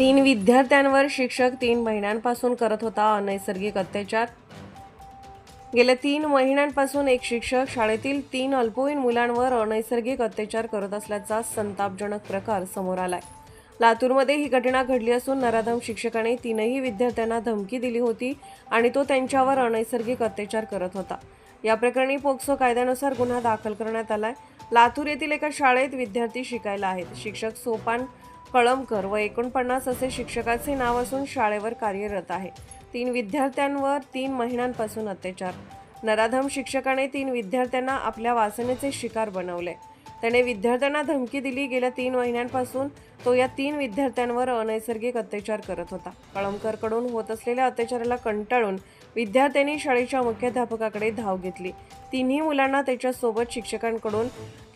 तीन विद्यार्थ्यांवर शिक्षक तीन महिन्यांपासून करत होता अनैसर्गिक अत्याचार. गेल्या तीन महिन्यांपासून एक शिक्षक शाळेतील तीन अल्पवयीन मुलांवर अनैसर्गिक अत्याचार करत असल्याचा संतापजनक प्रकार समोर आलाय. लातूरमध्ये ही घटना घडली असून नराधम शिक्षकाने तीनही विद्यार्थ्यांना धमकी दिली होती आणि तो त्यांच्यावर अनैसर्गिक अत्याचार करत होता. या प्रकरणी पोक्सो कायद्यानुसार गुन्हा दाखल करण्यात आलाय. लातूर येथील एका शाळेत विद्यार्थी शिकायला आहेत. शिक्षक सोपान कळमकर व एकोणपन्नास असे शिक्षकाचे नाव असून शाळेवर कार्यरत आहे. तीन विद्यार्थ्यांवर तीन महिन्यांपासून अत्याचार. नराधम शिक्षकाने तीन विद्यार्थ्यांना आपल्या वासनेचे शिकार बनवले. त्याने विद्यार्थ्यांना धमकी दिली. गेल्या तीन महिन्यांपासून तो या तीन विद्यार्थ्यांवर अनैसर्गिक अत्याचार करत होता. कळमकरकडून होत असलेल्या अत्याचाराला कंटाळून विद्यार्थ्यांनी शाळेच्या मुख्याध्यापकाकडे धाव घेतली. तिन्ही मुलांना त्याच्यासोबत शिक्षकांकडून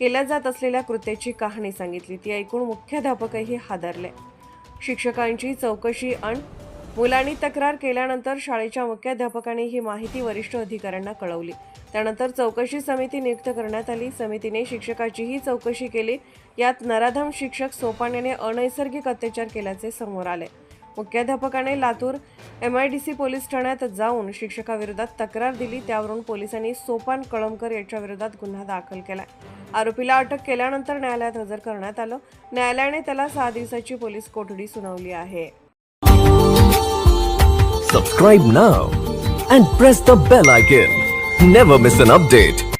केल्या जात असलेल्या कृत्याची कहाणी सांगितली. ती ऐकून मुख्याध्यापकही हादरले. शिक्षकांची चौकशी अण मुलांनी तक्रार केल्यानंतर शाळेच्या मुख्याध्यापकांनी ही माहिती वरिष्ठ अधिकाऱ्यांना कळवली. त्यानंतर चौकशी समिती नियुक्त करण्यात आली. समितीने शिक्षकाचीही चौकशी केली. यात नराधम शिक्षक सोपान्याने अनैसर्गिक अत्याचार केल्याचे समोर आले. मुख्याध्यापकाने Latur M I D C police ठाण्यात जाऊन शिक्षकाविरोधात तक्रार दिली. त्यावरून पोलिसांनी सोपान कळमकर याच्याविरोधात गुन्हा दाखल केलाय आरोपीला अटक केल्यानंतर न्यायालयात हजर करण्यात आलं. न्यायालयाने त्याला सहा दिवसाची पोलीस कोठडी सुनावली आहे. Subscribe now and press the bell icon never miss an update